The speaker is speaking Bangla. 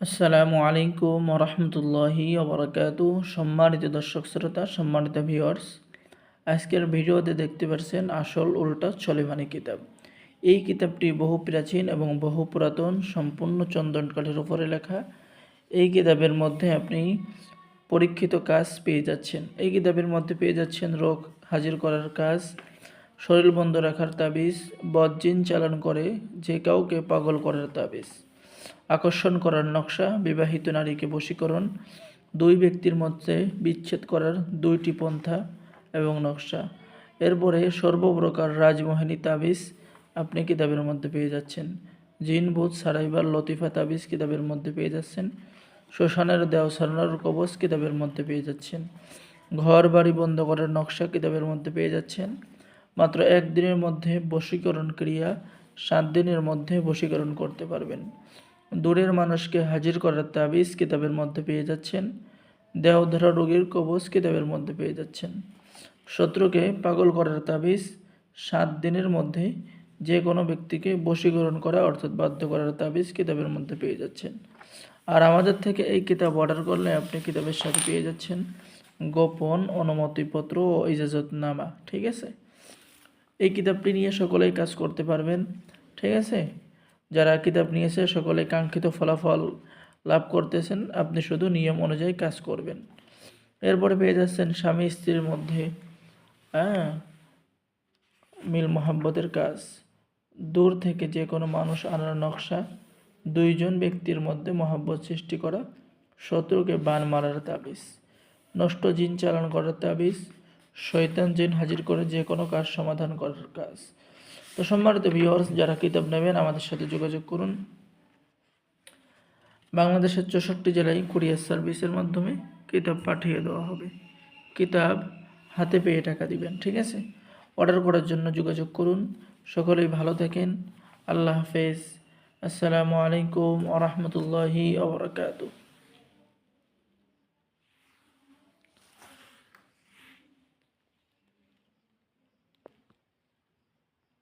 আসসালামু আলাইকুম রহমতুল্লাহি ওবরাকাতু সম্মানিত দর্শক শ্রোতা, সম্মানিত ভিউয়ার্স আজকের ভিডিওতে দেখতে পাচ্ছেন আসল উল্টা চলিমানি কিতাব। এই কিতাবটি বহু প্রাচীন এবং বহু পুরাতন, সম্পূর্ণ চন্দনকাঠের উপরে লেখা। এই কিতাবের মধ্যে আপনি পরীক্ষিত কাজ পেয়ে যাচ্ছেন। এই কিতাবের মধ্যে পেয়ে যাচ্ছেন রোগ হাজির করার কাজ, শরীর বন্ধ রাখার তাবিজ বদজিন চালান করে যে কাউকে পাগল করার তাবিজ। আকর্ষণ করার নকশা, বিবাহিত নারীকে বশীকরণ, দুই ব্যক্তির মধ্যে বিচ্ছেদ করার দুইটি পন্থা এবং নকশা। এরপরে সর্বপ্রকার রাজমোহিনী তাবিজ আপনি কিতাবের মধ্যে পেয়ে যাচ্ছেন। জিন ভূত সারাইবার, লতিফা তাবিজ কিতাবের মধ্যে পেয়ে যাচ্ছেন। শ্মশানের দেও, সারানোর কবচ কিতাবের মধ্যে পেয়ে যাচ্ছেন। ঘর, বাড়ি বন্ধ করার নকশা কিতাবের মধ্যে পেয়ে যাচ্ছেন। মাত্র একদিনের মধ্যে বশীকরণ ক্রিয়া সাত দিনের মধ্যে বশীকরণ করতে পারবেন। দূরের মানুষকে হাজির করার তাবিজ কিতাবের মধ্যে পেয়ে যাচ্ছেন। দেহধারা রোগীর কবচ কিতাবের মধ্যে পেয়ে যাচ্ছেন। শত্রুকে পাগল করার তাবিজ সাত দিনের মধ্যে যে কোনো ব্যক্তিকে বশীকরণ করা অর্থাৎ বাধ্য করার তাবিজ কিতাবের মধ্যে পেয়ে যাচ্ছেন। আর আমাদের থেকে এই কিতাব অর্ডার করলে আপনি কিতাবের সাথে পেয়ে যাচ্ছেন গোপন অনুমতিপত্র ও ইজাজতনামা, ঠিক আছে? এই কিতাবটি নিয়ে সকলেই কাজ করতে পারবেন, ঠিক আছে? যারা কিতাব নিয়েছে, সকলে কাঙ্ক্ষিত ফলাফল লাভ করতেছেন। আপনি শুধু নিয়ম অনুযায়ী কাজ করবেন। এরপরে পেয়ে যাচ্ছেন স্বামী স্ত্রীর মধ্যে হ্যাঁ মিল মোহাব্বতের কাজ। দূর থেকে যে কোনো মানুষ আনার নকশা, দুইজন ব্যক্তির মধ্যে মহাব্বত সৃষ্টি করা, শত্রুকে বান মারার তাবিজ। নষ্ট জিন চালান করার তাবিজ শৈতান জিন হাজির করে যে কোনো কাজ সমাধান করার কাজ। তো সম্মানিত ভিওয়ার্স যারা কিতাব নেবেন, আমাদের সাথে যোগাযোগ করুন। বাংলাদেশের চৌষট্টি জেলায় কুরিয়ার সার্ভিসের মাধ্যমে কিতাব পাঠিয়ে দেওয়া হবে। কিতাব হাতে পেয়ে টাকা দিবেন, ঠিক আছে? অর্ডার করার জন্য যোগাযোগ করুন। সকলেই ভালো থাকেন। আল্লাহ হাফেজ। আসসালামু আলাইকুম আ রহমতুল্লাহি